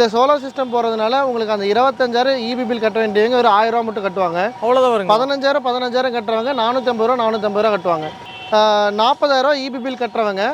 இந்த solar system போகிறதுனால உங்களுக்கு அந்த இருபத்தஞ்சாயிரம் இபி பில் கட்ட வேண்டியவங்க ஒரு ஆயிரம் ரூபா மட்டும் கட்டுவாங்க. அவ்வளோதான் பதினஞ்சாயிரம் பதினஞ்சாயிரம் கட்டுறவங்க நானூற்றம்பது ரூபா நானூற்றம்பது ரூபா கட்டுவாங்க. நாற்பதாயிரம் இபி பில் கட்டுறவங்க.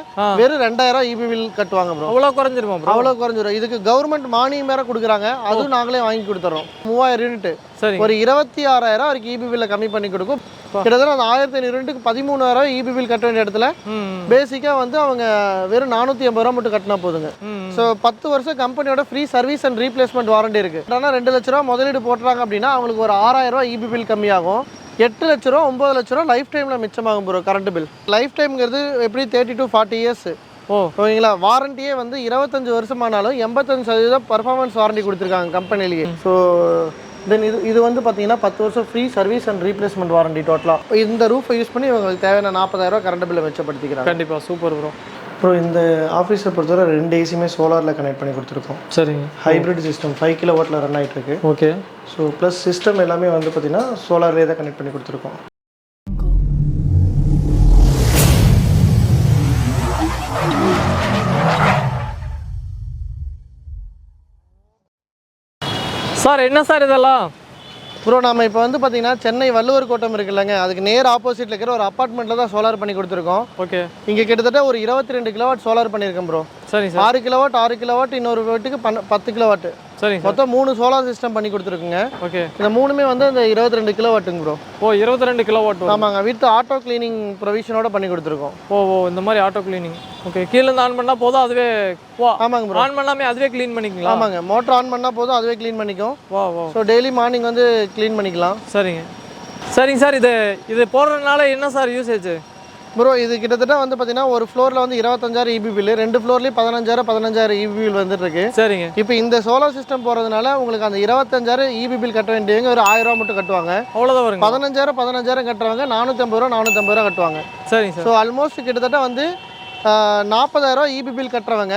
வெறும் ரெண்டாயிரம் இபி பில் கட்டுவாங்க ப்ரோ அவ்வளோ குறைஞ்சிருமா ப்ரோ அவ்வளோ குறைஞ்சிரும். இதுக்கு கவர்மெண்ட் மானியம் வேற கொடுக்குறாங்க. அதுவும் நாங்களே வாங்கி கொடுத்துறோம். மூவாயிரம் யூனிட் சரிங்க. ஒரு இருபத்தி ஆறாயிரம் வரைக்கும் இபி பில்லை கம்மி பண்ணி கொடுக்கும். கிட்டத்தட்ட அந்த ஆயிரத்தி ஐநூறு யூனிட்டுக்கு பதிமூணாயிரம் இபி பில் கட்ட வேண்டிய இடத்துல ம் பேசிக்காக வந்து அவங்க வெறும் நானூற்றி ஐம்பது ரூபா மட்டும் கட்டினா போதுங்க. ஸோ பத்து வருஷம் கம்பெனியோட free service and replacement warranty இருக்கு. ஆனால் ரெண்டு லட்ச ரூபா முதலீடு போட்டுறாங்க அப்படின்னா அவங்களுக்கு ஒரு ஆறாயிரம் ரூபா இபி பில் கம்மியாகும். எட்டு லட்ச ரூபா ஒம்பது லட்ச ரூபா லைஃப் டைமில் மிச்சமாகும் ப்ரோ கரண்ட் பில் லைஃப் டைம்ங்கிறது எப்படி thirty to forty years oh. ஓகேங்களா வாரண்டியே வந்து இருபத்தஞ்சு வருஷமானாலும் எண்பத்தஞ்சு சதவீதம் பர்ஃபார்மன்ஸ் வாரண்டி கொடுத்துருக்காங்க கம்பெனிலேயே ஸோ தென் இது இது வந்து பார்த்தீங்கன்னா பத்து வருஷம் free service and replacement warranty டோட்டலாக இந்த ரூஃபை யூஸ் பண்ணி இவங்களுக்கு தேவையான நாற்பதாயிரம் கரண்ட் பில்லை மிச்சப்படுத்திக்கிறாங்க. கண்டிப்பாக சூப்பர் ப்ரோ அப்புறம் இந்த ஆஃபீஸை பொறுத்தவரை ரெண்டு ஏசியுமே சோலாரில் கனெக்ட் பண்ணி கொடுத்துருக்கோம். சரிங்க. ஹைப்ரிட் சிஸ்டம் ஃபைவ் கிலோ வாட்டில் ரன் ஆகிட்டு இருக்கு ஓகே ஸோ ப்ளஸ் சிஸ்டம் எல்லாமே வந்து பார்த்தீங்கன்னா சோலார்லேயே தான் கனெக்ட் பண்ணி கொடுத்துருக்கோம். சார் என்ன சார் இதெல்லாம்? ப்ரோ நம்ம இப்போ வந்து பார்த்தீங்கன்னா சென்னை வள்ளுவர் கோட்டம் இருக்குல்லங்க. அதுக்கு நேர் ஆப்போசிட்டில் இருக்கிற ஒரு அப்பார்ட்மெண்ட்டில் தான் சோலார் பண்ணி கொடுத்துருக்கோம். ஓகே இங்கே கிட்டத்தட்ட ஒரு இருபத்தி ரெண்டு கிலோவாட் சோலார் பண்ணியிருக்கேன் ப்ரோ சரிங்க சார். ஆறு கிலோவாட் ஆறு கிலோவாட் இன்னொரு வீட்டுக்கு பன்ன பத்து கிலோவாட் சரிங்க சார். மொத்தம் மூணு சோலார் சிஸ்டம் பண்ணி கொடுத்துருக்குங்க. ஓகே. இந்த மூணுமே வந்து இந்த இருபத்தி ரெண்டு கிலோவாட்டுங்க ப்ரோ ஓ இருபத்தி ரெண்டு கிலோ வாட் ஆமாங்க வித் ஆட்டோ கிளீனிங் ப்ரொவிஷனோட பண்ணி கொடுத்துருக்கோம். ஓ ஓ இந்த மாதிரி ஆட்டோ கிளீனிங் ஓகே கீழே இருந்து ஆன் பண்ணால் போதும் அதுவே வா. ஆமாங்க ப்ரோ ஆன் பண்ணாமே அதுவே க்ளீன் பண்ணிக்கலாம் ஆமாங்க மோட்டர் ஆன் பண்ணால் போதும் அதுவே க்ளீன் பண்ணிக்கும். வா வா. ஸோ டெய்லி மார்னிங் வந்து க்ளீன் பண்ணிக்கலாம். சரிங்க. சரிங்க சார் இது இது போடுறதுனால என்ன சார் யூசேஜ் ப்ரோ இது கிட்டத்தட்ட வந்து பார்த்தீங்கன்னா ஒரு ஃப்ளோரில் வந்து இருபத்தஞ்சாயிரம் இபி பில் ரெண்டு ஃப்ளோர்லேயும் பதினஞ்சாயிரம் பதினஞ்சாயிரம் இபி பில் வந்துட்டு இருக்கு சரிங்க. இப்போ இந்த சோலார் சிஸ்டம் போகிறதுனால உங்களுக்கு அந்த இருபத்தஞ்சாயிரம் இபி பில் கட்ட வேண்டியவங்க ஒரு ஆயிரம் ரூபா மட்டும் கட்டுவாங்க. அவ்வளோதான் வருங்க. பதினஞ்சாயிரம் பதினஞ்சாயிரம் கட்டுறவங்க நானூற்றம்பது ரூபா நானூற்றம்பது ரூபா கட்டுவாங்க. சரிங்க சார். ஸோ ஆல்மோஸ்ட் கிட்டத்தட்ட வந்து நாற்பதாயிரம் இபி பில் கட்டுறவங்க.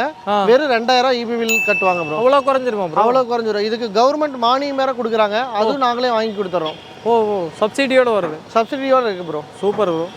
வெறும் ரெண்டாயிரம் இபி பில் கட்டுவாங்க ப்ரோ அவ்வளோ குறைஞ்சிருமா ப்ரோ அவ்வளோ குறைஞ்சிரும். இதுக்கு கவர்மெண்ட் மானியம் வேற கொடுக்குறாங்க. அதுவும் நாங்களே வாங்கி கொடுத்துறோம். ஓ ஓ சப்சிடியோட வருது. சப்சிடியோட இருக்கு ப்ரோ சூப்பர் ப்ரோ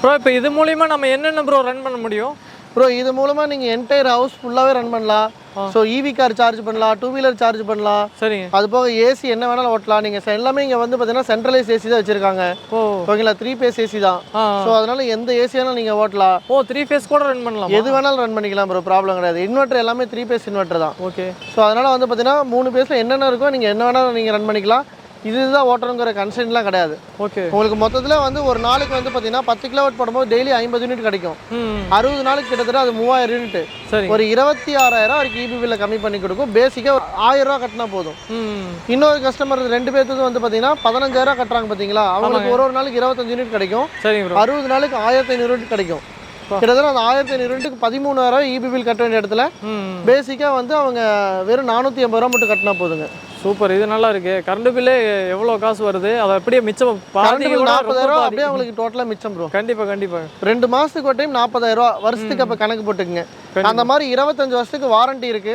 ப்ரோ இப்போ இது மூலியமா நம்ம என்னென்ன ப்ரோ ரன் பண்ண முடியும்? ப்ரோ இது மூலமாக நீங்கள் என்டையர் ஹவுஸ் ஃபுல்லாகவே ரன் பண்ணலாம். ஸோ இவி கார் சார்ஜ் பண்ணலாம் டூ வீலர் சார்ஜ் பண்ணலாம். சரிங்க. அது போக ஏசி என்ன வேணாலும் ஓட்டலாம். நீங்கள் எல்லாமே இங்கே வந்து பார்த்தீங்கன்னா சென்ட்ரலைஸ் ஏசி தான் வச்சுருக்காங்க. ஓகேங்களா? த்ரீ பேஸ் ஏசி தான். ஸோ அதனால எந்த ஏசி வேணாலும் நீங்கள் ஓட்டலாம். ஓ த்ரீ ஃபேஸ் கூட ரன் பண்ணலாம்? எது வேணாலும் ரன் பண்ணிக்கலாம் ப்ரோ ப்ராப்ளம் கிடையாது. இன்வெர்ட்டர் எல்லாமே த்ரீ பேஸ் இன்வெர்ட்டர் தான். ஓகே ஸோ அதனால் வந்து பார்த்தீங்கன்னா மூணு பேஸில் என்னென்ன இருக்கோ நீங்கள் என்ன வேணாலும் நீங்கள் ரன் பண்ணிக்கலாம். இதுதான் ஓட்டணுங்கிற கன்சென்ட்லாம் கிடையாது. ஓகே. உங்களுக்கு மொத்தத்தில் வந்து ஒரு நாளுக்கு வந்து பார்த்தீங்கன்னா பத்து கிலோவாட் போடும்போது டெய்லி ஐம்பது யூனிட் கிடைக்கும். அறுபது நாளுக்கு கிட்டத்தட்ட அது மூவாயிரம் யூனிட் சரிங்க ஒரு இருபத்தி ஆறாயிரம் வரைக்கும் இபி பில்லை கம்மி பண்ணி கொடுக்கும். பேசிக்காக ஆயிரம் ரூபா கட்டினா போதும். இன்னொரு கஸ்டமர் ரெண்டு பேர்த்துக்கு வந்து பார்த்தீங்கன்னா பதினஞ்சாயிரம் கட்டுறாங்க பார்த்தீங்களா அவங்களுக்கு ஒரு ஒரு நாளைக்கு இருபத்தஞ்சு யூனிட் கிடைக்கும். ப்ரோ அறுபது நாளுக்கு ஆயிரத்தி ஐநூறு யூனிட் கிடைக்கும். கிட்டத்தட்ட அந்த ஆயிரத்தி ஐநூறு யூனிட்டுக்கு பதிமூணாயிரம் இபி பில் கட்ட வேண்டிய இடத்துல பேசிக்காக வந்து அவங்க வெறும் நானூற்றி ஐம்பது ரூபா மட்டும் கட்டினா போதுங்க. சூப்பர் இது நல்லா இருக்கு கரண்ட் பில்லே எவ்வளோ காசு வருது? அதை அப்படியே மிச்சம் பாதி நாற்பதாயிரம் பாதி. அப்படியே அவங்களுக்கு டோட்டலாக மிச்சம் ப்ரோ கண்டிப்பா கண்டிப்பா. ரெண்டு மாதத்துக்கு ஒரு டைம் நாற்பதாயிரம் ரூபா வருஷத்துக்கு அப்போ கணக்கு போட்டுக்குங்க. அந்த மாதிரி இருபத்தஞ்சு வருஷத்துக்கு வாரண்டி இருக்கு.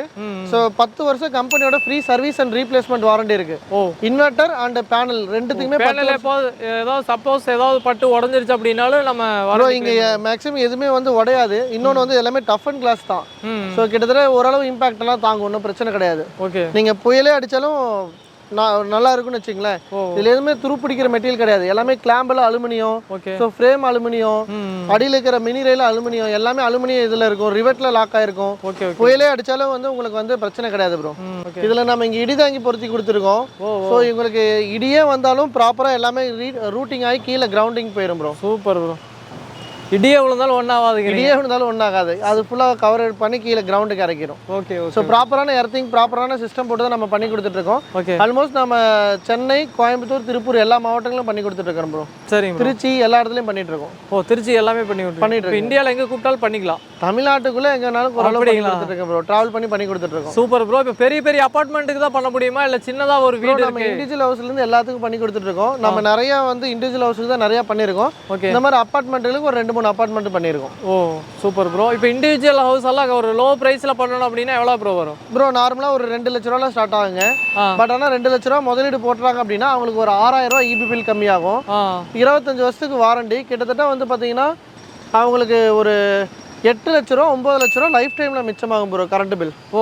ஸோ பத்து வருஷம் கம்பெனியோட free service and replacement warranty இருக்கு. ஓ. இன்வெர்ட்டர் அண்ட் பேனல் ரெண்டுத்துக்குமே பேனல் எப்போது ஏதாவது சப்போஸ் ஏதாவது பட்டு உடஞ்சிருச்சு அப்படின்னாலும் நம்ம warranty இங்கே மேக்ஸிமம் எதுவுமே வந்து உடையாது. இன்னொன்று வந்து எல்லாமே டஃப் அண்ட் கிளாஸ் தான். ஸோ கிட்டத்தட்ட ஓரளவு இம்பாக்ட் எல்லாம் தாங்கும். ஒன்றும் பிரச்சனை கிடையாது. ஓகே. நீங்கள் புயலே அடித்தாலும் நான் நல்லா இருக்கும்னு வச்சுங்களேன் இதில் எதுவுமே துருப்பிடிக்கிற மெட்டீரியல் கிடையாது. எல்லாமே கிளாம்பில் அலுமினியம். So frame aluminium. அடியில் இருக்கிற மினி ரயில் அலுமினியம் எல்லாமே அலுமினியம் இதில் இருக்கும். ரிவெட்டில் லாக் ஆயிருக்கும். புயலே அடித்தாலும் வந்து உங்களுக்கு வந்து பிரச்சனை கிடையாது ப்ரோ இதில் நம்ம இங்கே இடி தாங்கி பொருத்தி கொடுத்துருக்கோம். ஸோ உங்களுக்கு இடியே வந்தாலும் ப்ராப்பராக எல்லாமே ரூட்டிங் ஆகி கீழே கிரவுண்டிங் போயிடும் ப்ரோ சூப்பர் ப்ரோ இடியே விழுந்தாலும் ஒன்றும் ஆகாதுங்க இடியே இருந்தாலும் ஒன்றாகாது அது ஃபுல்லாக கவர் பண்ணி கீழே கிரவுண்டுக்கு இறக்கிடும் ஓகே ஸோ ப்ராப்பரான எர்த்திங் ப்ராப்பரான சிஸ்டம் போட்டு தான் நம்ம பண்ணி கொடுத்துட்ருக்கோம் ஓகே. ஆல்மோஸ்ட் நம்ம சென்னை கோயம்புத்தூர் திருப்பூர் எல்லா மாவட்டங்களும் பண்ணி கொடுத்துட்ருக்கோம் ப்ரோ bro. திருச்சி எல்லா இடத்துலையும் பண்ணிட்டு இருக்கோம். ஓ திருச்சி எல்லாமே பண்ணி பண்ணிட்டு இந்தியாவில் எங்கே கூப்பிட்டாலும் பண்ணிக்கலாம். தமிழ்நாட்டுக்குள்ளே எங்கேனாலும் ஓரளவு? கொடுத்துட்ருக்கோம் ப்ரோ ட்ராவல் பண்ணி பண்ணி கொடுத்துட்ருக்கோம் சூப்பர் ப்ரோ இப்போ பெரிய பெரிய அப்பார்ட்மெண்ட்டுக்கு தான் பண்ண முடியுமா? இல்லை சின்னதாக ஒரு வீடு நம்ம இண்டிவிஜுவல் ஹவுஸ்லேருந்து எல்லாத்துக்கும் பண்ணி கொடுத்துட்ருக்கோம் நம்ம நிறைய வந்து இண்டிவிஜுவல் ஹவுஸுக்கு தான் நிறைய பண்ணியிருக்கோம். ஓகே. இந்த மாதிரி அப்பார்ட்மெண்ட்டுகளுக்கு ஒரு ரெண்டு மூணு அப்பார்ட்மெண்ட் பண்ணியிருக்கோம். ஓ சூப்பர் ப்ரோ இப்போ இண்டிவிஜுவல் ஹவுஸ் எல்லாம் ஒரு லோ ப்ரைஸில் பண்ணணும் அப்படின்னா எவ்வளோ ப்ரோ வரும்? ப்ரோ நார்மலாக ஒரு ரெண்டு லட்ச ரூபாவில் ஸ்டார்ட் ஆகுங்க. பட் ஆனால் ரெண்டு லட்ச ரூபா முதலீடு போட்டுறாங்க அப்படின்னா அவங்களுக்கு ஒரு ஆறாயிரம் ரூபா இபி பில் கம்மியாகும். ஆ. இருபத்தஞ்சு வருஷத்துக்கு வாரண்டி கிட்டத்தட்ட வந்து பார்த்தீங்கன்னா அவங்களுக்கு ஒரு எட்டு லட்ச ரூபா ஒம்பது லட்ச ரூபா லைஃப் டைமில் மிச்சமாகும் ப்ரோ கரண்ட் பில் ஓ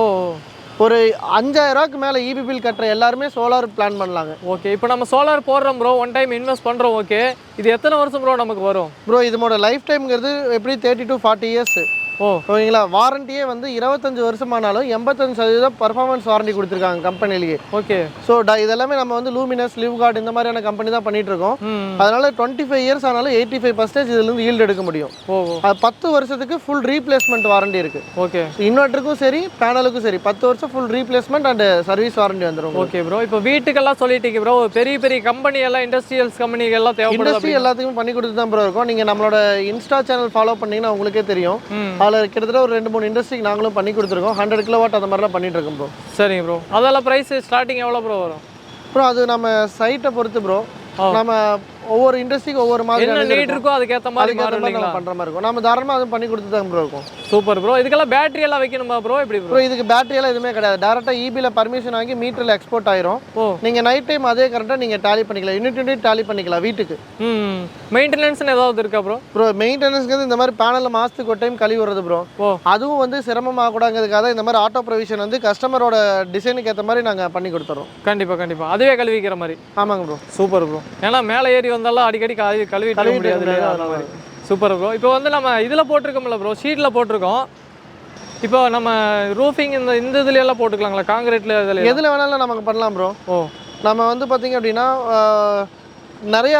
ஒரு அஞ்சாயிரம் ரூபாய்க்கு மேலே இபி பில் கட்டுற எல்லாருமே சோலார் பிளான் பண்ணலாங்க. ஓகே இப்போ நம்ம சோலார் போடுறோம் ப்ரோ ஒன் டைம் இன்வெஸ்ட் பண்ணுறோம் ஓகே இது எத்தனை வருஷம் ப்ரோ நமக்கு வரும்? ப்ரோ இதோட லைஃப் டைம்ங்கிறது எப்படி தேர்ட்டி டு ஃபார்ட்டி இயர்ஸ் ஓகேங்களா? வாரண்டியே வந்து இருபத்தஞ்சு வருஷமானாலும் எண்பத்தஞ்சு சதவீதம் பர்ஃபார்மன்ஸ் வாரண்டி கொடுத்துருக்காங்க கம்பெனிலேயே ஓகே. ஸோ இதெல்லாமே நம்ம வந்து லூமினஸ் லிவ் கார்டு இந்த மாதிரியான கம்பெனி தான் பண்ணிட்டு இருக்கோம். அதனால டுவெண்ட்டி ஃபைவ் இயர்ஸ் ஆனாலும் எயிட்டி ஃபைவ் பர்சன்டேஜ் இதுலேருந்து ஈல்டு எடுக்க முடியும். அது பத்து வருஷத்துக்கு ஃபுல் ரீப்ளேஸ்மெண்ட் வாரண்டி இருக்கு. ஓகே. இன்வெர்ட்டருக்கும் சரி பேனலுக்கும் சரி பத்து வருஷம் full replacement and service warranty வந்துடும் ஓகே ப்ரோ இப்போ வீட்டுக்கெல்லாம் சொல்லிட்டீங்க ப்ரோ பெரிய பெரிய கம்பெனி எல்லாம் இண்டஸ்ட்ரியல்ஸ் கம்பெனி எல்லாம் தேவைப்படுது இண்டஸ்ட்ரி எல்லாத்துக்கும் பண்ணி கொடுத்து தான் ப்ரோ இருக்கும். நீங்கள் நம்மளோட இன்ஸ்டா சேனல் ஃபாலோ பண்ணீங்கன்னா உங்களுக்கே தெரியும். அதில் கிட்டத்தட்ட ஒரு ரெண்டு மூணு இண்டஸ்ட்ரிக்கு நாங்களும் பண்ணி கொடுத்துருக்கோம். ஹண்ட்ரட் கிலோ வாட் அந்த மாதிரிலாம் பண்ணிட்டு இருக்கோம் ப்ரோ சரிங்க ப்ரோ அதெல்லாம் ப்ரைஸ் ஸ்டார்டிங் எவ்வளோ ப்ரோ வரும்? ப்ரோ அது நம்ம சைட்டை பொறுத்து ப்ரோ. நம்ம ஒவ்வொரு இண்டஸ்ட்ரிக்கு ஒவ்வொரு மாதிரி என்ன நீட் இருக்கோ அதுக்கேற்ற மாதிரி அதுக்கேற்ற மாதிரி நம்ம பண்ணுற மாதிரி இருக்கும். நம்ம தாராளமாக அதுவும் பண்ணி கொடுத்து தான் ப்ரோ இருக்கும். சூப்பர் ப்ரோ இதுக்கெல்லாம் பேட்டரி எல்லாம் வைக்கணுமா ப்ரோ எப்படி ப்ரோ இதுக்கு பேட்டரி எல்லாம் எதுவுமே கிடையாது. டேரெக்டாக இபியில் பர்மிஷன் வாங்கி மீட்டரில் எக்ஸ்போர்ட் ஆயிரும். நீங்கள் நைட் டைம் அதே கரெக்டாக நீங்கள் டேலி பண்ணிக்கலாம். யூனிட் யூனிட் டேலி பண்ணிக்கலாம் வீட்டுக்கு. ம் மெயின்டெனன்ஸ்னு ஏதாவது இருக்கா ப்ரோ ப்ரோ மெயின்டெனன்ஸ்க்கு இந்த மாதிரி பேனலில் மாதத்துக்கு ஒரு டைம் கழுவி விடுறது ப்ரோ அதுவும் வந்து சிரமமாக கூடாங்கிறதுக்காக இந்த மாதிரி ஆட்டோ ப்ரொவிஷன் வந்து கஸ்டமரோட டிசைனுக்கு ஏற்ற மாதிரி நாங்கள் பண்ணி கொடுத்துறோம். கண்டிப்பா கண்டிப்பா. அதுவே கழுவிக்கிற மாதிரி. ஆமாங்க ப்ரோ சூப்பர் ப்ரோ ஏன்னா மேலே ஏறி வந்தாலும் அடிக்கடி கழுவி இருக்க கழுவிட்டு முடியாது இருக்க இல்லையா? முடியாது, அந்த மாதிரி. சூப்பர் ப்ரோ இப்போ வந்து நம்ம இதில் போட்டிருக்கோம்ல ப்ரோ ஷீட்டில் போட்டிருக்கோம். இப்போ நம்ம ரூஃபிங் இந்த இந்த இதுல எல்லாம் போட்டுக்கலாங்களா? காங்கிரீட்ல இதில் எதில் வேணாலும் நமக்கு பண்ணலாம் ப்ரோ ஓ. நம்ம வந்து பார்த்தீங்க அப்படின்னா நிறைய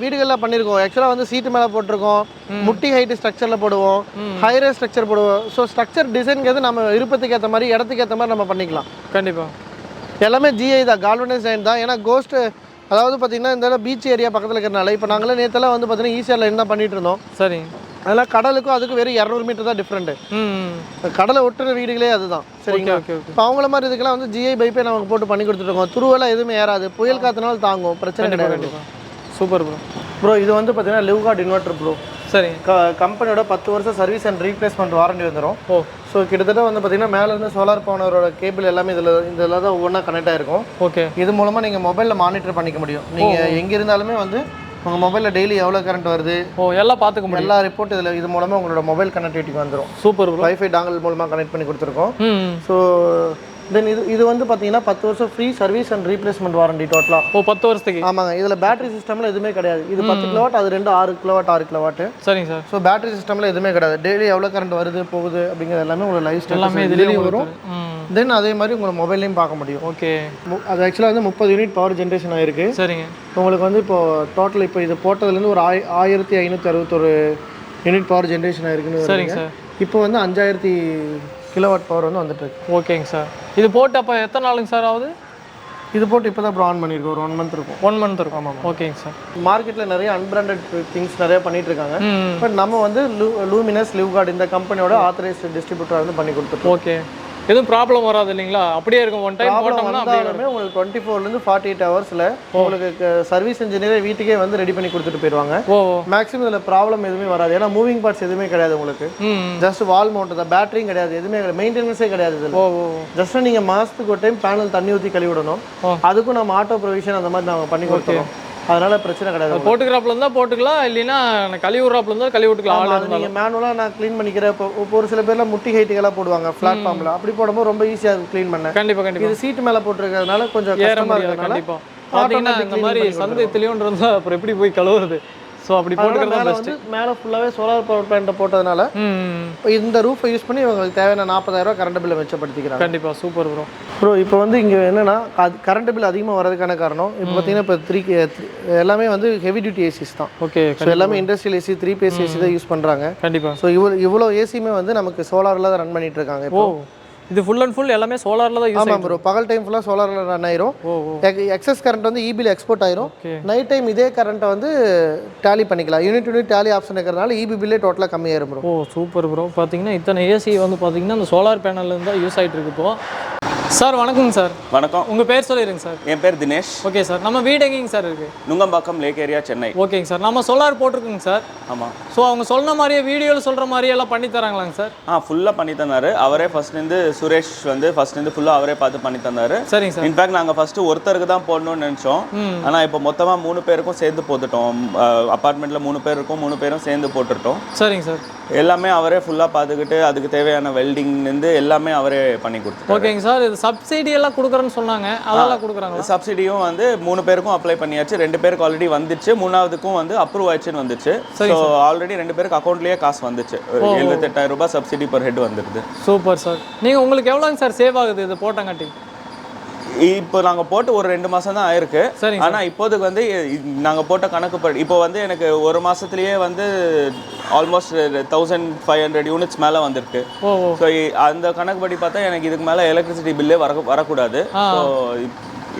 வீடுகளில் பண்ணியிருக்கோம் ஆக்சுவலாக வந்து சீட்டு மேலே போட்டிருக்கோம். முட்டி ஹைட்டு ஸ்ட்ரக்சரில் போடுவோம். ஹைரே ஸ்ட்ரக்சர் போடுவோம். ஸோ ஸ்ட்ரக்சர் டிசைனுங்கிறது நம்ம விருப்பத்துக்கு ஏற்ற மாதிரி இடத்துக்கு ஏற்ற மாதிரி நம்ம பண்ணிக்கலாம். கண்டிப்பா. எல்லாமே ஜிஐ தான். கால்வனைஸ் லைன் தான். ஏன்னா கோஸ்ட் அதாவது பார்த்தீங்கன்னா இந்த பீச் ஏரியா பக்கத்தில் இருக்கிறனால இப்போ நாங்களே நேற்றெல்லாம் வந்து பார்த்தீங்கன்னா ஈஸியாக லைன் தான் பண்ணிட்டு இருந்தோம். சரி. அதெல்லாம் கடலுக்கும் அதுக்கும் வெறும் இரநூறு மீட்டர் தான் டிஃப்ரெண்ட்டு கடலை ஒட்டுற வீடுகளே அதுதான். சரிங்களா? இப்போ அவங்கள மாதிரி இதுக்கெல்லாம் வந்து ஜிஐ பைப்பே நமக்கு போட்டு பண்ணி கொடுத்துருக்கோம் துருவெல்லாம் எதுவுமே ஏறாது. புயல் காத்துனாலும் தாங்கும். பிரச்சனை கிடையாது. Super bro. ப்ரோ இது வந்து பார்த்தீங்கன்னா லிவ் கார்டு இன்வெர்டர் ப்ரோ. சரி க கம்பெனியோட பத்து வருஷம் சர்வீஸ் அண்ட் ரீப்ளேஸ்மெண்ட் வாரண்டி வந்துடும் ஓ. ஸோ கிட்டத்தட்ட வந்து பார்த்தீங்கன்னா மேலேருந்து சோலார் பவனரோட கேபிள் எல்லாமே இதில் இதில் தான் ஒவ்வொன்றா கனெக்ட் ஆயிருக்கும். ஓகே. இது மூலமாக நீங்கள் மொபைலில் மானிட்டர் பண்ணிக்க முடியும். நீங்கள் எங்கே இருந்தாலுமே வந்து உங்கள் மொபைலில் டெய்லி எவ்வளோ கரண்ட் வருது? ஓ எல்லாம் பார்த்துக்க முடியும். எல்லா ரிப்போர்ட் இதில் இது மூலமாக உங்களோட மொபைல் கனெக்டிவிட்டிக்கு வந்துடும் சூப்பர் ப்ரோ வைஃபை டாங்கல் மூலமாக கனெக்ட் பண்ணி கொடுத்துருக்கோம். ஸோ தென் இது இது வந்து பார்த்தீங்கன்னா பத்து வருஷம் free service and replacement warranty டோட்டலாக ஓ பத்து வருஷத்துக்கு? ஆமாங்க. இதில் பேட்டரி சிஸ்டமில் எதுவுமே கிடையாது. இது பத்து கிலோவாட் அது ரெண்டு ஆறு கிலோவாட் ஆறு கிலோவாட் சரிங்க சார். ஸோ பேட்டரி சிஸ்டமில் எதுவுமே கிடையாது. டெய்லி எவ்வளோ கரண்ட் வருது போகுது அப்படிங்கிறது எல்லாமே உங்களுக்கு லைஃப் எல்லாமே ஸ்டைல் இதுலேயும் வரும். தென் அதே மாதிரி உங்களை மொபைல்லையும் பார்க்க முடியும். ஓகே. அது ஆக்சுவலாக வந்து முப்பது யூனிட் பவர் ஜென்ரேஷன் ஆயிருக்கு. சரிங்க. உங்களுக்கு வந்து இப்போ டோட்டல் இப்போ இது போட்டதுலேருந்து ஒரு ஆய் ஆயிரத்தி ஐநூற்றி அறுபத்தொரு யூனிட் பவர் ஜென்ரேஷன் ஆயிருக்குன்னு சரிங்க. சார். இப்போ வந்து அஞ்சாயிரத்தி கிலோவாட் பவர் வந்து வந்துட்டு இருக்கு. ஓகேங்க சார். இது போட்டு அப்போ எத்தனை நாளுங்க சார் ஆகுது? இது போட்டு இப்போ தான் ப்ரோ ஆன் பண்ணியிருக்கோம். ஒரு ஒன் மந்த் இருக்கும். ஒன் மந்த் இருக்கும். ஆமாம் ஓகேங்க சார். மார்க்கெட்டில் நிறைய அன்பிராண்டட் திங்ஸ் நிறைய பண்ணிட்டு இருக்காங்க பட் நம்ம வந்து லூ லூமினஸ் லிவ் கார்டு இந்த கம்பெனியோட ஆத்தரைஸ்டு டிஸ்ட்ரிபியூட்டர் வந்து பண்ணி கொடுத்துருக்கோம் ஓகே. எதுவும் ப்ராப்ளம் வராது இல்லைங்களா? அப்படியே இருக்கும். ஒன் டைம் போட்டோம்னா அப்படியே உங்களுக்கு டுவெண்ட்டி ஃபோர்லேருந்து ஃபார்ட்டி எயிட் ஹவர்ஸில் உங்களுக்கு சர்வீஸ் இன்ஜினியரே வீட்டுக்கே வந்து ரெடி பண்ணி கொடுத்துட்டு போயிடுவாங்க. ஓ மேக்ஸிமம் இதில் ப்ராப்ளம் எதுவுமே வராது. ஏன்னா மூவிங் பார்ட்ஸ் எதுவுமே கிடையாது உங்களுக்கு. ஜஸ்ட் வால் மவுண்ட் தான். பேட்டரியும் கிடையாது. எதுவுமே கிடையாது. மெயின்டெனன்ஸே கிடையாது இதில். ஜஸ்ட் நீங்கள் மாதத்துக்கு ஒரு டைம் பேனல் தண்ணி ஊற்றி கழுவி விடணும். ஓ. அதுக்கும் நம்ம ஆட்டோ ப்ரொவிஷன் அந்த மாதிரி நாங்கள் பண்ணி கொடுத்துறோம். அதனால பிரச்சனை கிடையாது போட்டுக்கிறாப்புல இருந்தால் போட்டுக்கலாம் இல்லைன்னா கழுவி விட்றாப்புல இருந்தால் கழுவி விட்டுக்கலாம் ஆள் நீங்கள் மேனுவலாக நான் க்ளீன் பண்ணிக்கிறேன். இப்போ இப்போ ஒரு சில பேர்லாம் முட்டி ஹைட்டுக்கெல்லாம் போடுவாங்க பிளாட்ஃபார்மில் அப்படி போடும்போது ரொம்ப ஈஸியாக இருக்கும் க்ளீன் பண்ண. கண்டிப்பாக கண்டிப்பாக இது சீட்டு மேலே போட்டிருக்கிறதுனால கொஞ்சம் கண்டிப்பாக பார்த்தீங்கன்னா இந்த மாதிரி சந்தை தெளிவுன்னு இருந்தால் அப்புறம் எப்படி போய் கழுவுறது? ஸோ அப்படி போட்டுக்கிறது வந்து மேலே ஃபுல்லாகவே சோலார் பவர் பிளான்ட்டை போட்டதுனால இந்த ரூஃபை யூஸ் பண்ணி இவங்களுக்கு தேவையான நாற்பதாயிரம் கரண்ட் பில்லை மிச்சப்படுத்திக்கிறாங்க. கண்டிப்பாக சூப்பர் ப்ரோ ப்ரோ இப்போ வந்து இங்கே என்னன்னா கரண்ட் பில் அதிகமாக வரதுக்கான காரணம் இப்போ பார்த்தீங்கன்னா இப்போ த்ரீ எல்லாமே வந்து ஹெவி டியூட்டி ஏசிஸ் தான். ஓகே ஸோ எல்லாமே industrial AC three phase AC தான் யூஸ் பண்ணுறாங்க கண்டிப்பாக ஸோ இவ்வளோ இவ்வளோ ஏசியுமே வந்து நமக்கு சோலாரில் தான் ரன் பண்ணிட்டு இருக்காங்க இப்போ. இது ஃபுல் அண்ட் ஃபுல் எல்லாமே சோலாரில் தான் யூஸ் ஆமாம் ப்ரோ பகல் டைம் ஃபுல்லாக சோலாரில் ரன் ஆயிரும். எக்ஸஸ் கரண்ட் வந்து இபியில் எக்ஸ்போர்ட் ஆயிரும். நைட் டைம் இதே கரண்ட்டை வந்து டேலி பண்ணிக்கலாம். யூனிட் யூனிட் டேலி ஆப்ஷன் இருக்கிறதுனால இபி பில்லே டோட்டலாக கம்மியாயிரும் ப்ரோ ஓ சூப்பர் ப்ரோ பார்த்தீங்கன்னா இத்தனை ஏசி வந்து பார்த்தீங்கன்னா இந்த சோலார் பேனல்லேருந்து தான் யூஸ் ஆகிட்டு இருக்கு இப்போ. சார் வணக்கங்க சார். வணக்கம். உங்கள் பேர் சொல்லிடுங்க சார். என் பேர் தினேஷ். ஓகே சார் நம்ம வீடு எங்கேங்க சார் இருக்குது நுங்கம்பாக்கம் லேக் ஏரியா சென்னை ஓகேங்க சார் நம்ம சோலார் போட்டிருக்குங்க சார். ஆமாம் ஸோ அவங்க சொன்ன மாதிரியே வீடியோவில் சொல்கிற மாதிரியே எல்லாம் பண்ணி தராங்களாங்க சார்? ஆ ஃபுல்லாக பண்ணி தந்தாரு. அவரே ஃபர்ஸ்ட்லேருந்து சுரேஷ் வந்து ஃபர்ஸ்ட்லேருந்து ஃபுல்லாக அவரே பார்த்து பண்ணி தந்தாரு. சரிங்க சார். இன்ஃபேக்ட் நாங்கள் ஃபர்ஸ்ட் ஒருத்தருக்கு தான் போடணும்னு நினச்சோம். ஆனால் இப்போ மொத்தமாக மூணு பேருக்கும் சேர்ந்து போட்டுட்டோம். அப்பார்ட்மெண்ட்டில் மூணு பேர் இருக்கும் மூணு பேரும் சேர்ந்து போட்டுட்டோம். சரிங்க சார். எல்லாமே அவரே ஃபுல்லாக பார்த்துக்கிட்டு அதுக்கு தேவையான வெல்டிங்லேருந்து எல்லாமே அவரே பண்ணி கொடுத்துருக்காரு ஓகேங்க சார் இது சப்சிடி எல்லாம் கொடுக்குறேன்னு சொன்னாங்க. அதெல்லாம் கொடுக்குறாங்களா? சப்சிடியும் வந்து மூணு பேருக்கும் அப்ளை பண்ணியாச்சு. ரெண்டு பேருக்கு ஆல்ரெடி வந்துச்சு. மூணாவதுக்கும் வந்து அப்ரூவ் ஆயிடுச்சுன்னு வந்துச்சு. ஸோ ஆல்ரெடி ரெண்டு பேருக்கு அக்கௌண்ட்லேயே காசு வந்துச்சு. எழுபத்தெட்டாயிரம் ரூபாய் சப்சிடி பர் ஹெட் வந்துடுது சூப்பர் சார் நீங்கள் உங்களுக்கு எவ்வளோங்க சார் சேவ் ஆகுது இது போட்டங்காட்டி? இப்போ நாங்கள் போட்டு ஒரு ரெண்டு மாதம் தான் ஆயிருக்கு. ஆனால் இப்போதைக்கு வந்து நாங்கள் போட்ட கணக்கு படி இப்போ வந்து எனக்கு ஒரு மாதத்துலேயே வந்து almost thousand five hundred units மேலே வந்திருக்கு. ஸோ அந்த கணக்குப்படி பார்த்தா எனக்கு இதுக்கு மேலே எலக்ட்ரிசிட்டி பில்லே வர வரக்கூடாது. ஸோ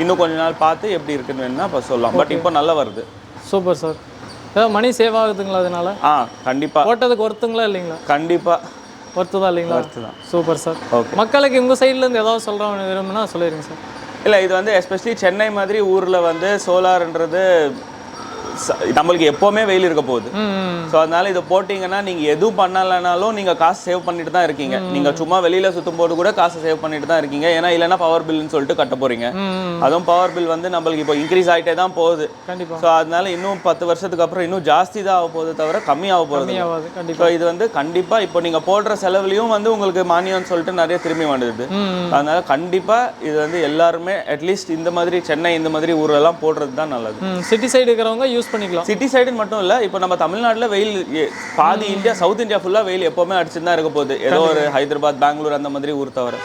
இன்னும் கொஞ்ச நாள் பார்த்து எப்படி இருக்குன்னு வேணா இப்போ சொல்லலாம். பட் இப்போ நல்லா வருது. Super sir. ஏதாவது மணி சேவ் ஆகுதுங்களா அதனால? ஆ கண்டிப்பாக போட்டதுக்கு ஒர்த்துங்களா இல்லைங்களா? கண்டிப்பாக ஒர்த்து தான் இல்லைங்களா? ஒர்த்து தான் சூப்பர் சார். ஓகே மக்களுக்கு உங்கள் சைட்லேருந்து ஏதாவது சொல்கிறோம் விரும்புனா சொல்லிடுங்க சார். இல்லை இது வந்து எஸ்பெஷலி சென்னை மாதிரி ஊரில் வந்து சோலார்ன்றது நம்மளுக்கு எப்போவுமே வெயில் இருக்க போகுது. ஸோ அதனால இதை போட்டிங்கன்னா நீங்கள் எதுவும் பண்ணலைனாலும் நீங்கள் காசு சேவ் பண்ணிட்டு தான் இருக்கீங்க. நீங்கள் சும்மா வெளியில் சுற்றும் போது கூட காசு சேவ் பண்ணிட்டு தான் இருக்கீங்க. ஏன்னா இல்லைன்னா பவர் பில்னு சொல்லிட்டு கட்ட போகிறீங்க அதுவும் பவர் பில் வந்து நம்மளுக்கு இப்போ இன்க்ரீஸ் ஆகிட்டே தான் போகுது. ஸோ அதனால இன்னும் பத்து வருஷத்துக்கு அப்புறம் இன்னும் ஜாஸ்தி தான் ஆக போகுது தவிர கம்மியாக போகிறது ஸோ இது வந்து கண்டிப்பாக இப்போ நீங்கள் போடுற செலவுலையும் வந்து உங்களுக்கு மானியம்னு சொல்லிட்டு நிறைய திரும்பி வந்துடுது. அதனால கண்டிப்பாக இது வந்து எல்லாருமே அட்லீஸ்ட் இந்த மாதிரி சென்னை இந்த மாதிரி ஊரெல்லாம் போடுறது தான் நல்லது. சிட்டி சைடு இருக்கிறவங்க யூஸ் பண்ணிக்கலாம். சிட்டி சைடுன்னு மட்டும் இல்லை இப்போ நம்ம தமிழ்நாட்டில் வெயில் பாதி இந்தியா சவுத் இந்தியா ஃபுல்லாக வெயில் எப்போவுமே அடிச்சுட்டு தான் இருக்க போகுது. ஏதோ ஒரு ஹைதராபாத் பெங்களூர் அந்த மாதிரி ஊர் தவிர.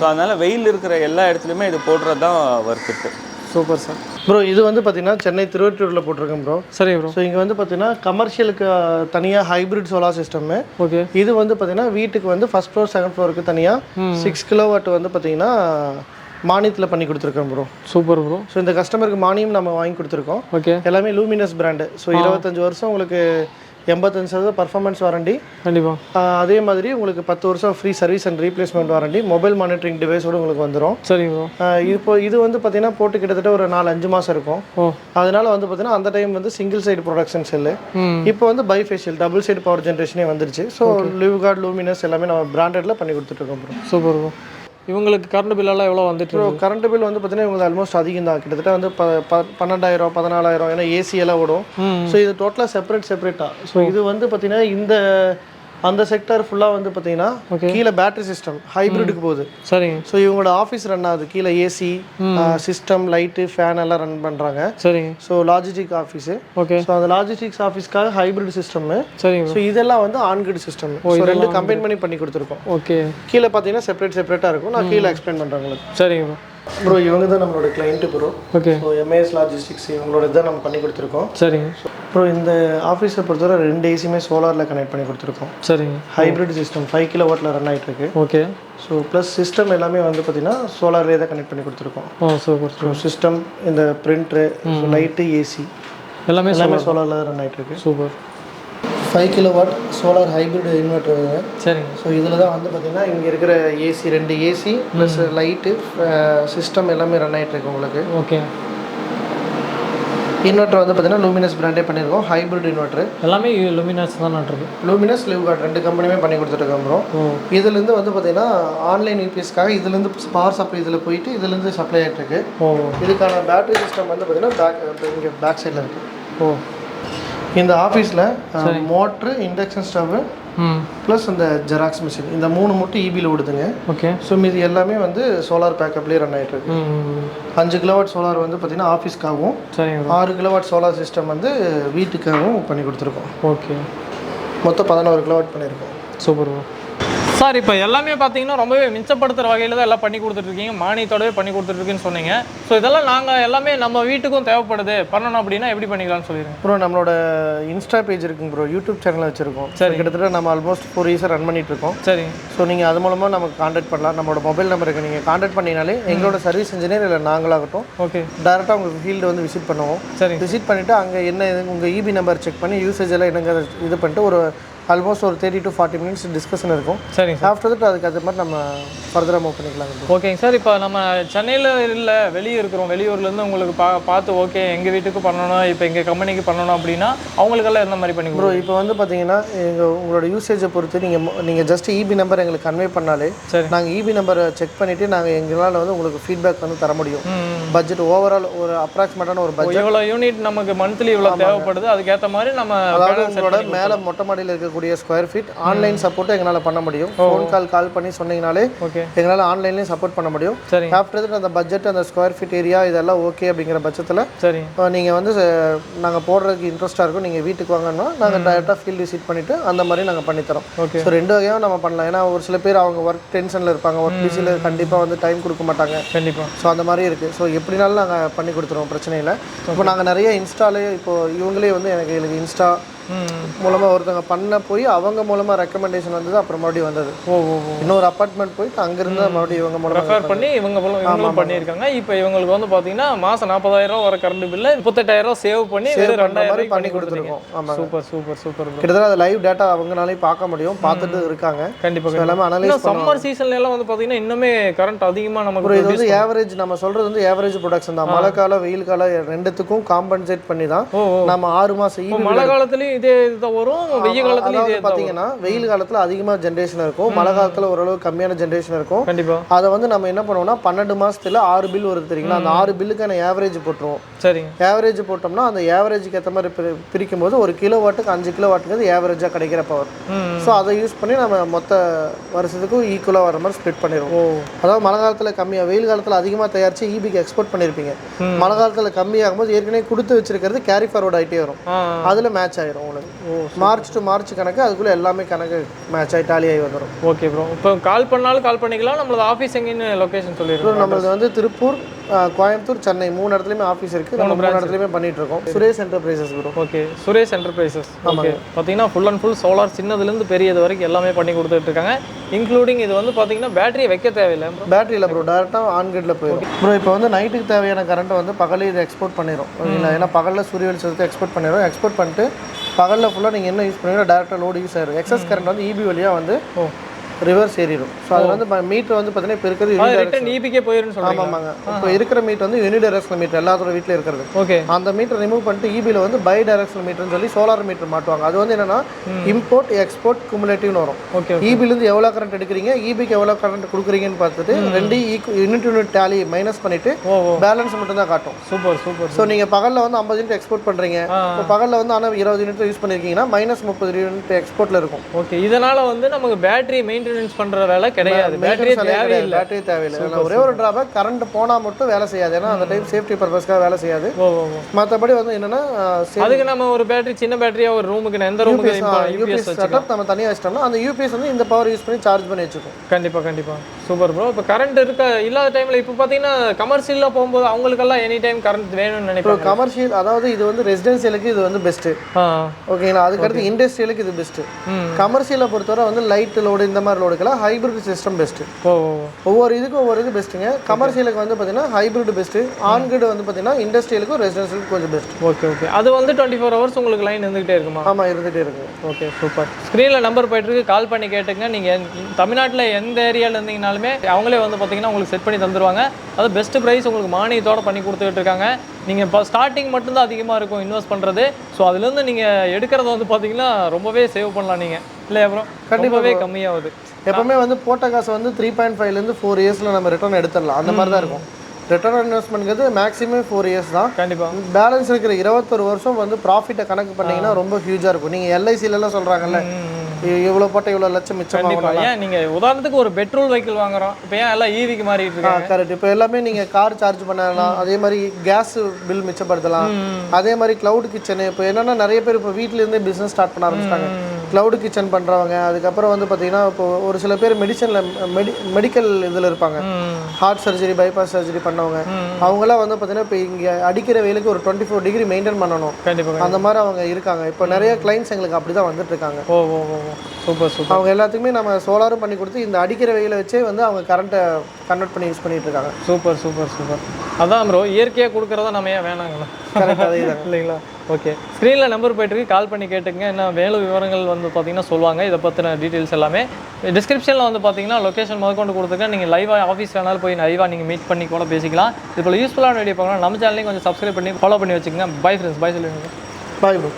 ஸோ அதனால வெயில் இருக்கிற எல்லா இடத்துலையுமே இது போடுறது தான் ஒர்க்கு சூப்பர் சார். ப்ரோ இது வந்து பார்த்தீங்கன்னா சென்னை திருவொற்றியூரில் போட்டிருக்கேன் ப்ரோ சரி ப்ரோ ஸோ இங்கே வந்து பார்த்தீங்கன்னா கமர்ஷியலுக்கு தனியாக ஹைப்ரிட் சோலார் சிஸ்டம்மு ஓகே இது வந்து பார்த்தீங்கன்னா வீட்டுக்கு வந்து ஃபர்ஸ்ட் ஃப்ளோர் செகண்ட் ஃப்ளோருக்கு தனியாக சிக்ஸ் கிலோவாட் வந்து பார்த்தீங்கன்னா மானியத்தில் பண்ணி கொடுத்துருக்கோம் ப்ரோ சூப்பர் ப்ரோ ஸோ இந்த கஸ்டமருக்கு மானியம் நம்ம வாங்கி கொடுத்துருக்கோம். ஓகே எல்லாமே லூமினஸ் பிராண்டு ஸோ இருபத்தஞ்சு வருஷம் உங்களுக்கு எண்பத்தஞ்சு சதவீதம் பர்ஃபார்மன்ஸ் வாரண்டி கண்டிப்பாக அதே மாதிரி உங்களுக்கு பத்து வருஷம் free service and replacement warranty mobile monitoring டிவைஸோடு உங்களுக்கு வந்துடும் சரி ப்ரோ இப்போ இது வந்து பார்த்தீங்கன்னா போட்டு கிட்டத்தட்ட ஒரு நாலு அஞ்சு மாதம் இருக்கும். அதனால வந்து பார்த்தீங்கன்னா அந்த டைம் வந்து சிங்கிள் சைடு ப்ரொடக்ஷன் செல்லு இப்போ வந்து பைஃபேஷியல் டபுள் சைடு பவர் ஜென்ரேஷனே வந்துருச்சு. ஸோ லிவ் கார்டு லூமினஸ் எல்லாமே நம்ம பிராண்டட்ல பண்ணி கொடுத்துட்ருக்கோம் ப்ரோ சூப்பர் ப்ரோ இவங்களுக்கு கரண்ட் பில்லெல்லாம் எவ்வளோ வந்துட்டு? கரண்ட் பில் வந்து பார்த்தீங்கன்னா உங்களுக்கு ஆல்மோஸ்ட் அதிகம் தான். கிட்டத்தட்ட வந்து ப பன்னெண்டாயிரம் பதினாலாயிரம் ஏன்னா ஏசி எல்லாம் ஓடும். ஸோ இது டோட்டலாக செப்பரேட் செப்பரேட்டாக ஸோ இது வந்து பார்த்தீங்கன்னா இந்த அந்த செக்டர் ஃபுல்லாக வந்து பார்த்தீங்கன்னா. கீழே பேட்டரி சிஸ்டம் ஹைப்ரிடுக்கு போகுது. சரிங்க. ஸோ இவங்களோட ஆஃபீஸ் ரன் ஆகுது. கீழே ஏசி சிஸ்டம் லைட்டு ஃபேன் எல்லாம் ரன் பண்ணுறாங்க சரிங்க. So logistic office okay so அந்த லாஜிஸ்டிக்ஸ் ஆஃபீஸ்க்காக ஹைப்ரிட் சிஸ்டம்மு சரிங்க. ஸோ இதெல்லாம் வந்து ஆன்கிரிட் சிஸ்டம் ரெண்டு கம்பைன் பண்ணி பண்ணி கொடுத்துருக்கோம். ஓகே கீழே பார்த்தீங்கன்னா செப்பரேட் செப்பரேட்டாக இருக்கும். நான் கீழே எக்ஸ்பிளைன் பண்ணுறேன் உங்களுக்கு. சரிங்க. ப்ரோ இவங்க தான் நம்மளோட client bro okay so MAS logistics இவங்களோட இதை நம்ம பண்ணி கொடுத்துருக்கோம். சரிங்க. ப்ரோ இந்த ஆஃபீஸை பொறுத்தவரை ரெண்டு ஏசியுமே சோலாரில் கனெக்ட் பண்ணி கொடுத்துருக்கோம். சரிங்க. ஹைப்ரிட் சிஸ்டம் ஃபைவ் கிலோ வாட்டில் ரன் ஆகிட்டு இருக்கு ஓகே ஸோ ப்ளஸ் சிஸ்டம் எல்லாமே வந்து பார்த்தீங்கன்னா சோலார்லேயே தான் கனெக்ட் பண்ணி கொடுத்துருக்கோம். ஓ சூப்பர் ஸோ சிஸ்டம் இந்த பிரிண்ட்ரு லைட்டு ஏசி எல்லாமே எல்லாமே சோலாரில் ரன் ஆகிட்டு இருக்கு super five kilo watt solar hybrid inverter சரிங்க. ஸோ இதில் தான் வந்து பார்த்தீங்கன்னா இங்கே இருக்கிற ஏசி ரெண்டு ஏசி ப்ளஸ் லைட்டு சிஸ்டம் எல்லாமே ரன் ஆகிட்டு இருக்கு உங்களுக்கு. ஓகே இன்வெர்டர் வந்து பார்த்தீங்கன்னா லூமினஸ் பிராண்டே பண்ணியிருக்கோம். ஹைப்ரிட் இன்வெர்டர் எல்லாமே லுமினாஸ் தான் நட்டுருக்கு லூமினஸ் லிவ் கார்டு ரெண்டு கம்பெனியுமே பண்ணி கொடுத்துருக்கோம் இதுலேருந்து வந்து பார்த்தீங்கன்னா ஆன்லைன் யூபிஎஸ்க்காக இதுலேருந்து பவர் சப்ளை இதில் போயிட்டு இதுலேருந்து சப்ளை ஆகிட்டு இருக்கு ஓ. இதுக்கான பேட்டரி சிஸ்டம் வந்து பார்த்தீங்கன்னா பேக் இங்கே பேக் சைடில் இருக்குது ஓ. இந்த ஆஃபீஸில் மோட்ரு இண்டக்ஷன் ஸ்டவ்வு ப்ளஸ் இந்த ஜெராக்ஸ் மிஷின் இந்த மூணு மட்டும் இபியில் ஓடுதுங்க. ஓகே. ஸோ மீதி எல்லாமே வந்து சோலார் பேக்கப்லேயே ரன் ஆகிட்டு இருக்கு. அஞ்சு கிலோவாட் சோலார் வந்து பார்த்தீங்கன்னா ஆஃபீஸ்க்காகவும் ஆறு கிலோவாட் சோலார் சிஸ்டம் வந்து வீட்டுக்காகவும் பண்ணி கொடுத்துருக்கோம். ஓகே. மொத்தம் பதினோரு கிலோவாட் பண்ணியிருக்கோம் சூப்பர் ப்ரோ. சார் இப்போ எல்லாமே பார்த்தீங்கன்னா ரொம்பவே மிச்சப்படுத்துகிற வகையில் தான் எல்லாம் பண்ணி கொடுத்துட்ருக்கீங்க. மானியத்தோடவே பண்ணி கொடுத்துட்ருக்குன்னு சொன்னீங்க. ஸோ இதெல்லாம் நாங்கள் எல்லாமே நம்ம வீட்டுக்கும் தேவைப்படுது. பண்ணணும் அப்படின்னா எப்படி பண்ணிக்கலாம்னு சொல்லிடுங்க. ப்ரோ நம்மளோட இன்ஸ்டா பேஜ் இருக்குங்க ப்ரோ யூடியூப் சேனல் வச்சுருக்கோம். சரி கிட்டத்தட்ட நம்ம ஆல்மோஸ்ட் ஃபோர் இயர்ஸாக ரன் பண்ணிட்டு இருக்கோம் சரிங்க. ஸோ நீங்கள் அது மூலமாக நமக்கு காண்டாக்ட் பண்ணலாம். நம்மளோட மொபைல் நம்பருக்கு நீங்கள் காண்டாக்ட் பண்ணினாலே எங்களோட சர்வீஸ் இன்ஜினியர் இல்லை நாங்களாகட்டும் ஓகே டேரெக்டாக உங்களுக்கு ஃபீல்டு வந்து விசிட் பண்ணுவோம். சரிங்க. விசிட் பண்ணிவிட்டு அங்கே என்ன உங்கள் இபி நம்பர் செக் பண்ணி யூசேஜ் எல்லாம் என்னங்க இது பண்ணிட்டு ஒரு ஆல்மோஸ்ட் ஒரு thirty to forty minutes discussion இருக்கும். சரிங்க சார். ஆஃப்டர் தட் அதுக்கு அது மாதிரி நம்ம ஃபர்தராக மூவ் பண்ணிக்கலாம். ஓகேங்க சார் இப்போ நம்ம சென்னையில் இல்லை வெளியே இருக்கிறோம். வெளியூர்லேருந்து உங்களுக்கு பா பார்த்து ஓகே எங்கள் வீட்டுக்கு பண்ணணும் இப்போ எங்கள் கம்பெனிக்கு பண்ணணும் அப்படின்னா அவங்களுக்கெல்லாம் எந்த மாதிரி பண்ணி ப்ரோ இப்போ வந்து பார்த்தீங்கன்னா எங்கள் உங்களோட யூசேஜை பொறுத்து நீங்கள் நீங்கள் ஜஸ்ட் இபி நம்பர் எங்களுக்கு கன்வே பண்ணாலே சரி. நாங்கள் இபி நம்பரை செக் பண்ணிவிட்டு நாங்கள் எங்களால் வந்து உங்களுக்கு ஃபீட்பேக் வந்து தர முடியும். பட்ஜெட் ஓவரால் ஒரு அப்ராக்சிமேட்டான ஒரு பட்ஜெட் இவ்வளோ யூனிட் நமக்கு மந்த்லி இவ்வளோ தேவைப்படுது அதுக்கேற்ற மாதிரி நம்ம அதாவது உங்களோட மேலே மொட்டை மாடியில் இருக்கக்கூடிய இருக்கக்கூடிய ஸ்கொயர் ஃபீட் ஆன்லைன் சப்போர்ட்டும் எங்களால் பண்ண முடியும். ஃபோன் கால் கால் பண்ணி சொன்னீங்கனாலே எங்களால் ஆன்லைன்லேயும் சப்போர்ட் பண்ண முடியும். சரிங்க. ஆஃப்டர் அந்த பட்ஜெட் அந்த ஸ்கொயர் ஃபீட் ஏரியா இதெல்லாம் ஓகே அப்படிங்கிற பட்சத்தில் சரிங்க நீங்கள் வந்து நாங்கள் போடுறதுக்கு இன்ட்ரெஸ்ட்டாக இருக்கும். நீங்கள் வீட்டுக்கு வாங்கன்னா நாங்கள் டேரெக்டாக ஃபீல்டு விசிட் பண்ணிவிட்டு அந்த மாதிரி நாங்கள் பண்ணித்தரோம் ஓகே. ஸோ ரெண்டு வகையாக நம்ம பண்ணலாம். ஏன்னா ஒரு சில பேர் அவங்க ஒர்க் டென்ஷனில் இருப்பாங்க. ஒர்க் பிஸியில் கண்டிப்பாக வந்து டைம் கொடுக்க மாட்டாங்க. கண்டிப்பாக ஸோ அந்த மாதிரி இருக்குது ஸோ எப்படினாலும் நாங்கள் பண்ணி கொடுத்துருவோம். பிரச்சனை இல்லை. இப்போ நாங்கள் நிறைய இன்ஸ்டாலே இப்போ இவங்களே வந்து எனக்கு எனக்கு இன்ஸ்டா மூலமாக ஒருத்தவங்க பண்ண போய் அவங்க மூலமாக ரெக்கமெண்டேஷன் வந்தது அப்புறம் மறுபடியும் வந்தது. ஓ ஓ இன்னொரு அப்பார்ட்மெண்ட் போயிட்டு அங்கேருந்து மறுபடியும் இவங்க மூலமாக ரெஃபர் பண்ணி இவங்க போல இவங்களும் பண்ணியிருக்காங்க. இப்போ இவங்களுக்கு வந்து பார்த்தீங்கன்னா மாதம் நாற்பதாயிரம் வர கரண்ட் பில்லு முப்பத்தெட்டாயிரம் சேவ் பண்ணி வெறும் ரெண்டாயிரம் பண்ணி கொடுத்துருக்கோம். ஆமாம் சூப்பர் சூப்பர் சூப்பர் கிட்டத்தட்ட அது லைவ் டேட்டா அவங்களாலையும் பார்க்க முடியும். பார்த்துட்டு இருக்காங்க. கண்டிப்பாக எல்லாமே அனலைஸ் சம்மர் சீசன்ல எல்லாம் வந்து பார்த்தீங்கன்னா இன்னுமே கரண்ட் அதிகமாக நமக்கு இது வந்து ஏவரேஜ் நம்ம சொல்றது வந்து ஏவரேஜ் ப்ரொடக்ஷன் தான். மழை காலம் வெயில் காலம் ரெண்டுத்துக்கும் காம்பன்சேட் பண்ணி தான் நம்ம ஆறு ஈவி மழை காலத்துலயும் இதே இதுதான் வரும் வெய்ய காலத்துலயும் இதே. பாத்தீங்கன்னா வெயில் காலத்துல அதிகமா ஜென்ரேஷன் இருக்கும். மழை காலத்துல ஓரளவு கம்மியான ஜென்ரேஷன் இருக்கும். கண்டிப்பா. அதை வந்து நம்ம என்ன பண்ணுவோம்னா பன்னெண்டு மாசத்துல ஆறு பில் வருது தெரியுங்களா? அந்த ஆறு பில்லுக்கான ஏவரேஜ் போட்டுருவோம். சரிங்க. ஏவரேஜ் போட்டோம்னா அந்த ஏவரேஜுக்கு ஏற்ற மாதிரி பிரி பிரிக்கும் போது ஒரு கிலோ வாட்டுக்கு அஞ்சு கிலோ வாட்டுக்கு ஏவரேஜாக கிடைக்கிற பவர் ஸோ அதை யூஸ் பண்ணி நம்ம மொத்த வருஷத்துக்கும் ஈக்குவலாக வர மாதிரி ஸ்ப்ளிட் பண்ணிடுவோம் அதாவது மழை காலத்தில் கம்மியாக வெயில் காலத்தில் அதிகமாக தயாரித்து ஈபிக்கு எக்ஸ்போர்ட் பண்ணியிருப்பீங்க மழை காலத்தில் கம்மியாகும்போது ஏற்கனவே கொடுத்து வச்சிருக்கிறது கேரி ஃபார்வர்ட் ஆகிட்டே வரும். அதில் மேட்ச் ஆயிரும். உங்களுக்கு மார்ச் டு மார்ச் கணக்கு அதுக்குள்ளே எல்லாமே கணக்கு மேட்ச் ஆகி டாலி ஆகி வந்துடும் ஓகே ப்ரோ இப்போ கால் பண்ணாலும் கால் பண்ணிக்கலாம். நம்மளது ஆஃபீஸ் எங்கேன்னு லொகேஷன் சொல்லிடுறோம் நம்மளது வந்து திருப்பூர் கோயம்புத்தூர் சென்னை மூணு இடத்துலையுமே ஆஃபீஸ் இருக்குது நம்ம மூணு இடத்துலையுமே பண்ணிட்டு இருக்கோம் Suresh Enterprises bro okay Suresh Enterprises okay பார்த்தீங்கன்னா ஃபுல் அண்ட் ஃபுல் சோலார் சின்னதுலேருந்து பெரியது வரைக்கும் எல்லாமே பண்ணி கொடுத்துட்டு இருக்காங்க இன்க்ளூடிங் இது வந்து பார்த்தீங்கன்னா பேட்டரியை வைக்க தேவையில்லை ப்ரோ பேட்டரியில் ப்ரோ டேரெக்டாக ஆன் கிரிட்ல போயிடும் ப்ரோ இப்போ வந்து நைட்டுக்கு தேவையான கரண்ட்டை வந்து பகலே இது எக்ஸ்போர்ட் பண்ணிடும் ஓகேங்களா ஏன்னா பகலில் சூரிய வெளிச்சத்தை எக்ஸ்போர்ட் பண்ணிடும் எக்ஸ்போர்ட் பண்ணிட்டு பகலில் ஃபுல்லாக நீங்கள் என்ன யூஸ் பண்ணுவீங்களோ டேரெக்டாக லோடு யூஸ் ஆயிரும். எக்ஸஸ் கரண்ட் வந்து இபி வழியாக வந்து ரிவர்ஸ் ஏறிடும். ஸோ அது வந்து மீட்டர் வந்து பார்த்தீங்கன்னா இப்போ இருக்கிறது ஈபிக்கே போயிருன்னு சொல்லுவாங்க ஆமாங்க இப்போ இருக்கிற மீட்டர் வந்து யூனி டைரக்ஷனல் மீட்டர் எல்லாத்தோட வீட்டில் இருக்கிறது. ஓகே. அந்த மீட்டர் ரிமூவ் பண்ணிட்டு இபியில் வந்து பை டைரக்ஷனல் மீட்டர்னு சொல்லி சோலார் மீட்டர் மாட்டுவாங்க. அது வந்து என்னன்னா இம்போர்ட் எக்ஸ்போர்ட் குமுலேட்டிவ்னு வரும். ஓகே இபிலேருந்து எவ்வளோ கரண்ட் எடுக்கிறீங்க? இபிக்கு எவ்வளோ கரண்ட் கொடுக்குறீங்கன்னு பார்த்துட்டு ரெண்டு யூனிட் யூனிட் டேலி மைனஸ் பண்ணிட்டு பேலன்ஸ் மட்டும் தான் காட்டும். சூப்பர் சூப்பர் ஸோ நீங்கள் பகலில் வந்து ஐம்பது யூனிட் எக்ஸ்போர்ட் பண்ணுறீங்க. இப்போ பகலில் வந்து ஆனால் இருபது யூனிட் யூஸ் பண்ணியிருக்கீங்கன்னா மைனஸ் முப்பது யூனிட் எக்ஸ்போர்ட்டில் இருக்கும். ஓகே இதனால வந்து நமக்கு பேட்டரி மெயின்டெனன்ஸ் பண்ற வேலை கிடையாது. பேட்டரி தேவையில்லை. பேட்டரி தேவையில்லை. ஒரே ஒரு ட்ராபேக் கரண்ட் போனால் மட்டும் வேலை செய்யாது. ஏன்னா அந்த டைம் சேஃப்டி பர்பஸ்க்காக வேலை செய்யாது. மற்றபடி வந்து என்னன்னா அதுக்கு நம்ம ஒரு பேட்டரி சின்ன பேட்டரியா ஒரு ரூமுக்கு எந்த ரூமுக்கு யூபிஎஸ் செட்டப் நம்ம தனியாக வச்சிட்டோம்னா அந்த யூபிஎஸ் வந்து இந்த பவர் யூஸ் பண்ணி சார்ஜ் பண்ணி வச்சுக்கும். கண்டிப்பா கண்டிப்பா. சூப்பர் ப்ரோ இப்போ கரண்ட் இருக்க இல்லாத டைம்ல இப்போ பார்த்தீங்கன்னா கமர்ஷியலில் போகும்போது அவங்களுக்கெல்லாம் எனி டைம் கரண்ட் வேணும்னு நினைப்பாங்க. கமர்ஷியல் அதாவது இது வந்து ரெசிடென்சியலுக்கு இது வந்து பெஸ்ட்டு ஆ. ஓகேங்களா அதுக்கடுத்து இண்டஸ்ட்ரியலுக்கு இது பெஸ்ட்டு ம். கமர்ஷியலை பொறுத்தவரை வந்து லைட் லோடு இந்த மாதிரி லோடுக்கெல்லாம் ஹைப்ரிட் சிஸ்டம் பெஸ்ட்டு ஓ. ஒவ்வொரு இதுக்கும் ஒவ்வொரு இது பெஸ்ட்டுங்க கமர்ஷியலுக்கு வந்து பார்த்தீங்கன்னா ஹைப்ரிட் பெஸ்ட்டு ஆன்கிரிட் வந்து பார்த்தீங்கன்னா இண்டஸ்ட்ரியலுக்கும் ரெசிடென்சியலுக்கும் கொஞ்சம் பெஸ்ட் ஓகே ஓகே அது வந்து டுவெண்ட்டி ஃபோர் ஹவர்ஸ் உங்களுக்கு லைன் இருந்துகிட்டே இருக்குமா? ஆமாம் இருந்துகிட்டே இருக்கு. ஓகே சூப்பர் ஸ்க்ரீனில் நம்பர் போயிட்டு இருக்கு. கால் பண்ணி கேட்டுங்க நீங்கள் தமிழ்நாட்டில் எந்த ஏரியாவில் இருந்தீங்கனாலுமே அவங்களே வந்து பார்த்தீங்கன்னா உங்களுக்கு செட் பண்ணி தந்துருவாங்க. அது பெஸ்ட் ப்ரைஸ் உங்களுக்கு மானியத்தோட பண்ணி கொடுத்துட்டு இருக்காங்க. நீங்கள் இப்போ ஸ்டார்டிங் மட்டும்தான் அதிகமாக இருக்கும் இன்வெஸ்ட் பண்ணுறது ஸோ அதுலேருந்து நீங்கள் எடுக்கிறத வந்து பார்த்தீங்கன்னா ரொம்பவே சேவ் பண்ணலாம் நீங்கள் இல்லை அப்புறம் கண்டிப்பாகவே கம்மியாகுது. எப்பவுமே வந்து போட்ட காசு வந்து த்ரீ பாயிண்ட் ஃபைவ்லேருந்து ஃபோர் இயர்ஸில் நம்ம ரிட்டர்ன் எடுத்துடலாம். அந்த மாதிரி தான் இருக்கும். ரிட்டர்ன் இன்வெஸ்ட்மெண்ட்ங்கிறது மேக்ஸிமம் ஃபோர் இயர்ஸ் தான். கண்டிப்பாக பேலன்ஸ் இருக்கிற இருபத்தொரு வருஷம் வந்து ப்ராஃபிட்டை கணக்கு பண்ணீங்கன்னா ரொம்ப ஹியூஜாக இருக்கும். நீங்கள் எல்ஐசிலலாம் சொல்கிறாங்கல்ல இவ்வளோ போட்ட இவ்வளோ லட்சம் கண்டிப்பாக ஏன் நீங்கள் உதாரணத்துக்கு ஒரு பெட்ரோல் வெஹிக்கிள் வாங்குறோம். இப்போ ஏன் எல்லாம் ஈவிக்கு மாறிட்டு இருக்காங்க? கரெக்ட் இப்போ எல்லாமே நீங்கள் கார் சார்ஜ் பண்ணலாம். அதே மாதிரி கேஸ் பில் மிச்சப்படுத்தலாம். அதே மாதிரி க்ளவுட் கிச்சனு இப்போ என்னன்னா நிறைய பேர் இப்போ வீட்ல இருந்தே பிஸ்னஸ் ஸ்டார்ட் பண்ண ஆரம்பிச்சிட்டாங்க. க்ளவுட் கிச்சன் பண்ணுறவங்க அதுக்கப்புறம் வந்து பார்த்தீங்கன்னா இப்போ ஒரு சில பேர் மெடிசனில் மெடி மெடிக்கல் இதில் இருப்பாங்க. ஹார்ட் சர்ஜரி பைபாஸ் சர்ஜரி பண்ணவங்க. அவங்களாம் வந்து பார்த்தீங்கன்னா இப்போ இங்கே அடிக்கிற வெயிலுக்கு ஒரு டுவெண்ட்டி ஃபோர் டிகிரி மெயின்டைன் பண்ணணும் கண்டிப்பாக அந்த மாதிரி அவங்க இருக்காங்க. இப்போ நிறைய கிளைண்ட்ஸ் எங்களுக்கு அப்படி தான் வந்துட்டு இருக்காங்க. Oh oh super super. அவங்க எல்லாத்துக்குமே நம்ம சோலாரும் பண்ணி கொடுத்து இந்த அடிக்கிற வெயிலை வச்சே வந்து அவங்க கரண்ட்டை கன்வெர்ட் பண்ணி யூஸ் பண்ணிட்டு இருக்காங்க. Super super super. அதான் ப்ரோ இயற்கையாக கொடுக்குறதா நம்ம ஏன் வேணாங்களா கரெக்ட் அதே இல்லைங்களா? ஓகே ஸ்க்ரீனில் நம்பர் போயிட்டுருக்கு. கால் பண்ணி கேட்டுங்க என்ன மேலும் விவரங்கள் வந்து பார்த்தீங்கன்னா சொல்லுவாங்க. இதை பற்றின டீட்டெயில்ஸ் எல்லாமே. டிஸ்கிரிப்ஷனில் வந்து பார்த்தீங்கன்னா லொக்கேஷன் முதற்கொண்டு கொடுத்துருக்கேன். நீங்கள் லைவாக ஆஃபீஸ் வேணாலும் போய் லைவாக நீங்கள் மீட் பண்ணி கூட பேசிக்கலாம். இது போல் யூஸ்ஃபுல்லான வீடியோ பார்க்கலாம் நம்ம சேனலையும் கொஞ்சம் சப்ஸ்கிரைப் பண்ணி ஃபாலோ பண்ணி வச்சுக்கோங்க. பை ஃப்ரெண்ட்ஸ் பை சொல்லுங்கள் பாய் ப்ரோ